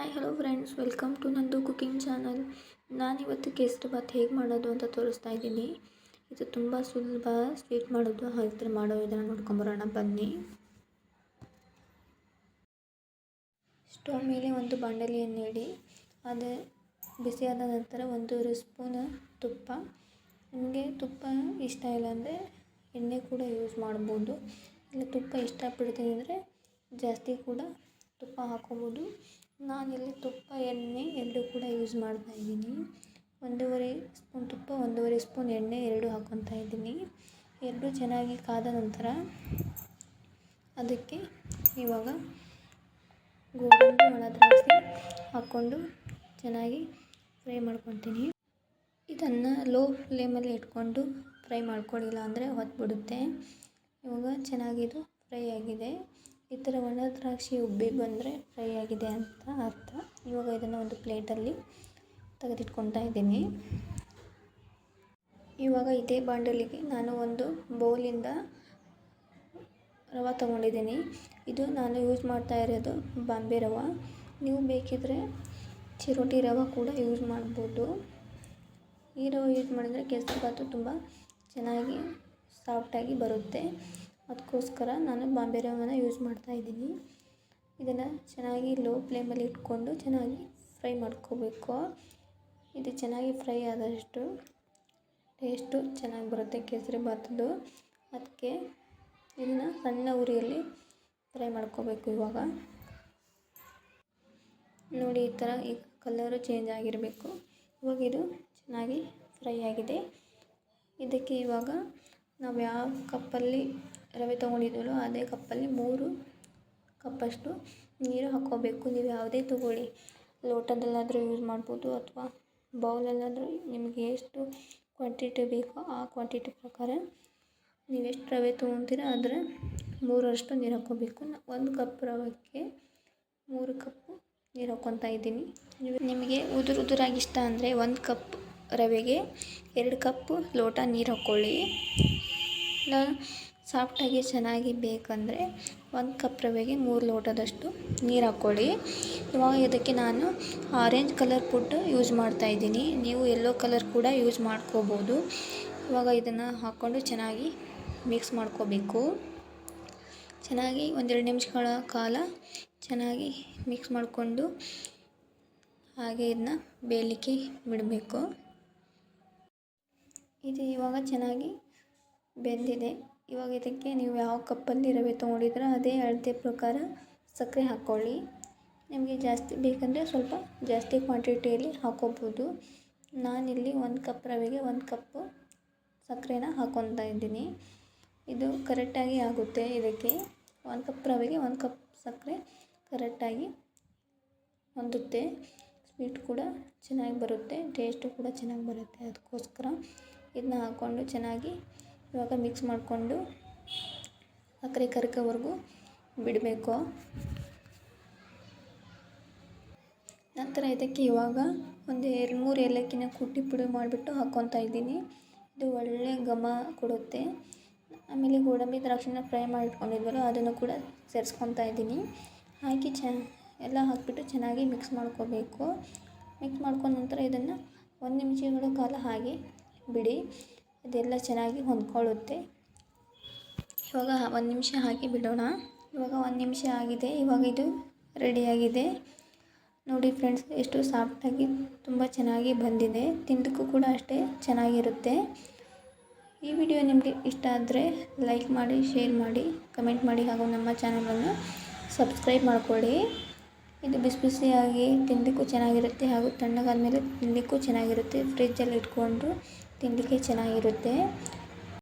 Hi hello friends welcome to ನಂದು cooking channel ನಾನಿವತ್ತು ಕೇಸರಿ ಬಾತ್ ಹೇಗೆ ಮಾಡೋದು ಅಂತ ತೋರಿಸ್ತಾ ಇದ್ದೀನಿ. ಇದು ತುಂಬ ಸುಲಭ ಸ್ವೀಟ್ ಮಾಡೋದು ಹಾಗೆ ಮಾಡೋ ವಿಧಾನ ನೋಡ್ಕೊಂಬರೋಣ. ಬನ್ನಿ. ಸ್ಟವ್ ಮೇಲೆ ಒಂದು ಬಾಂಡಲಿಯನ್ನು ಇಡಿ. ಅದು ಬಿಸಿಯಾದ ನಂತರ ಒಂದೂವರೆ ಸ್ಪೂನ್ ತುಪ್ಪ. ನಿಮಗೆ ತುಪ್ಪ ಇಷ್ಟ ಇಲ್ಲ ಅಂದರೆ ಎಣ್ಣೆ ಕೂಡ ಯೂಸ್ ಮಾಡ್ಬೋದು. ಇಲ್ಲ ತುಪ್ಪ ಇಷ್ಟಪಡ್ತೀನಿ ಅಂದರೆ ಜಾಸ್ತಿ ಕೂಡ ತುಪ್ಪ ಹಾಕೋಬೋದು ನಾನಿಲ್ಲಿ ತುಪ್ಪ, ಎಣ್ಣೆ ಎರಡು ಕೂಡ ಯೂಸ್ ಮಾಡ್ತಾ ಇದ್ದೀನಿ. ಒಂದೂವರೆ ಸ್ಪೂನ್ ತುಪ್ಪ, ಒಂದೂವರೆ ಸ್ಪೂನ್ ಎಣ್ಣೆ ಎರಡು ಹಾಕ್ಕೊತಾ ಇದ್ದೀನಿ. ಎರಡು ಚೆನ್ನಾಗಿ ಕಾದ ನಂತರ ಅದಕ್ಕೆ ಇವಾಗ ಗೋಡಂಬಿ, ಒಣ ದ್ರಾಕ್ಷಿ ಹಾಕ್ಕೊಂಡು ಚೆನ್ನಾಗಿ ಫ್ರೈ ಮಾಡ್ಕೊತೀನಿ. ಇದನ್ನು ಲೋ ಫ್ಲೇಮಲ್ಲಿ ಇಟ್ಕೊಂಡು ಫ್ರೈ ಮಾಡ್ಕೊಳ್ಳಿಲ್ಲ ಅಂದರೆ ಹೊತ್ಬಿಡುತ್ತೆ. ಇವಾಗ ಚೆನ್ನಾಗಿದು ಫ್ರೈ ಆಗಿದೆ. ಈ ಥರ ಒಣ ದ್ರಾಕ್ಷಿ ಉಬ್ಬಿ ಬಂದರೆ ಫ್ರೈ ಆಗಿದೆ ಅಂತ ಅರ್ಥ. ಇವಾಗ ಇದನ್ನು ಒಂದು ಪ್ಲೇಟಲ್ಲಿ ತೆಗೆದಿಟ್ಕೊತಾ ಇದ್ದೀನಿ. ಇವಾಗ ಇದೇ ಬಾಂಡಲಿಗೆ ನಾನು ಒಂದು ಬೌಲಿಂದ ರವೆ ತೊಗೊಂಡಿದ್ದೀನಿ. ಇದು ನಾನು ಯೂಸ್ ಮಾಡ್ತಾ ಇರೋದು ಬಾಂಬೆ ರವೆ. ನೀವು ಬೇಕಿದ್ರೆ ಚಿರೋಟಿ ರವೆ ಕೂಡ ಯೂಸ್ ಮಾಡ್ಬೋದು. ಈ ರವೆ ಯೂಸ್ ಮಾಡಿದರೆ ಕೇಸರಿಬಾತು ತುಂಬ ಚೆನ್ನಾಗಿ ಸಾಫ್ಟಾಗಿ ಬರುತ್ತೆ. ಅದಕ್ಕೋಸ್ಕರ ನಾನು ಬಾಂಬೆ ರವನ ಯೂಸ್ ಮಾಡ್ತಾ ಇದ್ದೀನಿ. ಇದನ್ನು ಚೆನ್ನಾಗಿ ಲೋ ಫ್ಲೇಮಲ್ಲಿ ಇಟ್ಕೊಂಡು ಚೆನ್ನಾಗಿ ಫ್ರೈ ಮಾಡ್ಕೋಬೇಕು. ಇದು ಚೆನ್ನಾಗಿ ಫ್ರೈ ಆದಷ್ಟು ಟೇಸ್ಟು ಚೆನ್ನಾಗಿ ಬರುತ್ತೆ ಕೇಸರಿ ಬಾತದ್ದು ಅದಕ್ಕೆ ಇದನ್ನು ಸಣ್ಣ ಉರಿಯಲ್ಲಿ ಫ್ರೈ ಮಾಡ್ಕೋಬೇಕು ಇವಾಗ. ನೋಡಿ, ಈ ಥರ ಈ ಕಲರು ಚೇಂಜ್ ಆಗಿರಬೇಕು. ಇವಾಗ ಇದು ಚೆನ್ನಾಗಿ ಫ್ರೈ ಆಗಿದೆ. ಇದಕ್ಕೆ ಇವಾಗ ನಾವು ಯಾವ ಕಪ್ಪಲ್ಲಿ ರವೆ ತೊಗೊಂಡಿದ್ದೀವೋ ಅದೇ ಕಪ್ಪಲ್ಲಿ ಮೂರು ಕಪ್ಪಷ್ಟು ನೀರು ಹಾಕ್ಕೋಬೇಕು. ನೀವು ಯಾವುದೇ ತೊಗೊಳ್ಳಿ. ಲೋಟದಲ್ಲಾದರೂ ಯೂಸ್ ಮಾಡ್ಬೋದು ಅಥವಾ ಬೌಲಲ್ಲಾದರೂ ನಿಮಗೆ ಎಷ್ಟು ಕ್ವಾಂಟಿಟಿ ಬೇಕೋ ಆ ಕ್ವಾಂಟಿಟಿ ಪ್ರಕಾರ ನೀವು ಎಷ್ಟು ರವೆ ತೊಗೊತೀರ ಅದರ ಮೂರರಷ್ಟು ನೀರು ಹಾಕ್ಕೋಬೇಕು. ಒಂದು ಕಪ್ ರವೆಗೆ ಮೂರು ಕಪ್ಪು ನೀರು ಹಾಕ್ಕೊತಾ ಇದ್ದೀನಿ. ನಿಮಗೆ ಉದುರು ಉದುರಾಗಿ ಇಷ್ಟ ಅಂದರೆ ಒಂದು ಕಪ್ ರವೆಗೆ ಎರಡು ಕಪ್ ಲೋಟ ನೀರು ಹಾಕ್ಕೊಳ್ಳಿ. ಇಲ್ಲ ಸಾಫ್ಟಾಗಿ ಚೆನ್ನಾಗಿ ಬೇಕಂದರೆ ಒಂದು ಕಪ್ ರವೆಗೆ ಮೂರು ಲೋಟದಷ್ಟು ನೀರು ಹಾಕ್ಕೊಳ್ಳಿ. ಇವಾಗ ಇದಕ್ಕೆ ನಾನು ಆರೆಂಜ್ ಕಲರ್ ಫುಡ್ ಯೂಸ್ ಮಾಡ್ತಾ ಇದ್ದೀನಿ. ನೀವು ಯೆಲ್ಲೋ ಕಲರ್ ಕೂಡ ಯೂಸ್ ಮಾಡ್ಕೋಬೋದು. ಇವಾಗ ಇದನ್ನು ಹಾಕ್ಕೊಂಡು ಚೆನ್ನಾಗಿ ಮಿಕ್ಸ್ ಮಾಡ್ಕೋಬೇಕು. ಚೆನ್ನಾಗಿ ಒಂದೆರಡು ನಿಮಿಷಗಳ ಕಾಲ ಚೆನ್ನಾಗಿ ಮಿಕ್ಸ್ ಮಾಡಿಕೊಂಡು ಹಾಗೆ ಇದನ್ನ ಬೇಯಲಿಕ್ಕೆ ಬಿಡಬೇಕು. ಇದು ಇವಾಗ ಚೆನ್ನಾಗಿ ಬೆಂದಿದೆ. ಇವಾಗ ಇದಕ್ಕೆ ನೀವು ಯಾವ ಕಪ್ಪಲ್ಲಿ ರವೆ ತೊಗೊಂಡಿದ್ರೆ ಅದೇ ಅಳತೆ ಪ್ರಕಾರ ಸಕ್ಕರೆ ಹಾಕ್ಕೊಳ್ಳಿ. ನಿಮಗೆ ಜಾಸ್ತಿ ಬೇಕಂದರೆ ಸ್ವಲ್ಪ ಜಾಸ್ತಿ ಕ್ವಾಂಟಿಟಿಯಲ್ಲಿ ಹಾಕ್ಕೋಬೋದು ನಾನಿಲ್ಲಿ ಒಂದು ಕಪ್ ರವೆಗೆ ಒಂದು ಕಪ್ಪು ಸಕ್ಕರೆನ ಹಾಕ್ಕೊತಾ ಇದ್ದೀನಿ. ಇದು ಕರೆಕ್ಟಾಗಿ ಆಗುತ್ತೆ ಇದಕ್ಕೆ. ಒಂದು ಕಪ್ ರವೆಗೆ ಒಂದು ಕಪ್ ಸಕ್ಕರೆ ಕರೆಕ್ಟಾಗಿ ಹೊಂದುತ್ತೆ. ಸ್ವೀಟ್ ಕೂಡ ಚೆನ್ನಾಗಿ ಬರುತ್ತೆ ಟೇಸ್ಟು ಕೂಡ ಚೆನ್ನಾಗಿ ಬರುತ್ತೆ. ಅದಕ್ಕೋಸ್ಕರ ಇದನ್ನ ಹಾಕ್ಕೊಂಡು ಚೆನ್ನಾಗಿ ಇವಾಗ ಮಿಕ್ಸ್ ಮಾಡಿಕೊಂಡು ಸಕ್ಕರೆ ಕರ್ಕೋವರೆಗೂ ಬಿಡಬೇಕು. ನಂತರ ಇದಕ್ಕೆ ಇವಾಗ ಒಂದು ಎರಡು ಮೂರು ಏಲಕ್ಕಿನ ಕುಟ್ಟಿ ಪುಡಿ ಮಾಡಿಬಿಟ್ಟು ಹಾಕ್ಕೊತಾ ಇದ್ದೀನಿ. ಇದು ಒಳ್ಳೆಯ ಘಮ ಕೊಡುತ್ತೆ. ಆಮೇಲೆ ಗೋಡಂಬಿ ದ್ರಾಕ್ಷಿನ ಫ್ರೈ ಮಾಡಿಟ್ಕೊಂಡಿದ್ವಲ್ಲ, ಅದನ್ನು ಕೂಡ ಸೇರಿಸ್ಕೊತಾ ಇದ್ದೀನಿ. ಹಾಕಿ ಚ, ಎಲ್ಲ ಹಾಕಿಬಿಟ್ಟು ಚೆನ್ನಾಗಿ ಮಿಕ್ಸ್ ಮಾಡ್ಕೋಬೇಕು. ಮಿಕ್ಸ್ ಮಾಡ್ಕೊಂಡ ನಂತರ ಇದನ್ನು ಒಂದು ನಿಮಿಷಗಳ ಕಾಲ ಹಾಗೆ ಬಿಡಿ. ಇದೆಲ್ಲ ಚೆನ್ನಾಗಿ ಹೊಂದ್ಕೊಳ್ಳುತ್ತೆ. ಇವಾಗ ಒಂದು ನಿಮಿಷ ಹಾಕಿ ಬಿಡೋಣ. ಇವಾಗ ಒಂದು ನಿಮಿಷ ಆಗಿದೆ. ಇವಾಗ ಇದು ರೆಡಿಯಾಗಿದೆ ನೋಡಿ ಫ್ರೆಂಡ್ಸ್ ಎಷ್ಟು ಸಾಫ್ಟಾಗಿ ತುಂಬ ಚೆನ್ನಾಗಿ ಬಂದಿದೆ. ತಿಂದಕ್ಕೂ ಕೂಡ ಅಷ್ಟೇ ಚೆನ್ನಾಗಿರುತ್ತೆ. ಈ ವಿಡಿಯೋ ನಿಮಗೆ ಇಷ್ಟ ಆದರೆ ಲೈಕ್ ಮಾಡಿ ಶೇರ್ ಮಾಡಿ ಕಮೆಂಟ್ ಮಾಡಿ ಹಾಗೂ ನಮ್ಮ ಚಾನಲನ್ನು ಸಬ್ಸ್ಕ್ರೈಬ್ ಮಾಡಿಕೊಳ್ಳಿ. ಇದು ಬಿಸಿ ಬಿಸಿಯಾಗಿ ತಿಂದಕ್ಕೂ ಚೆನ್ನಾಗಿರುತ್ತೆ ಹಾಗೂ ತಣ್ಣಗಾದ ಮೇಲೆ ತಿನ್ನಲಿಕ್ಕೂ ಚೆನ್ನಾಗಿರುತ್ತೆ ಫ್ರಿಜ್ಜಲ್ಲಿ ಇಟ್ಕೊಂಡು ತಿನ್ನಲಿಕ್ಕೆ ಚೆನ್ನಾಗಿರುತ್ತೆ.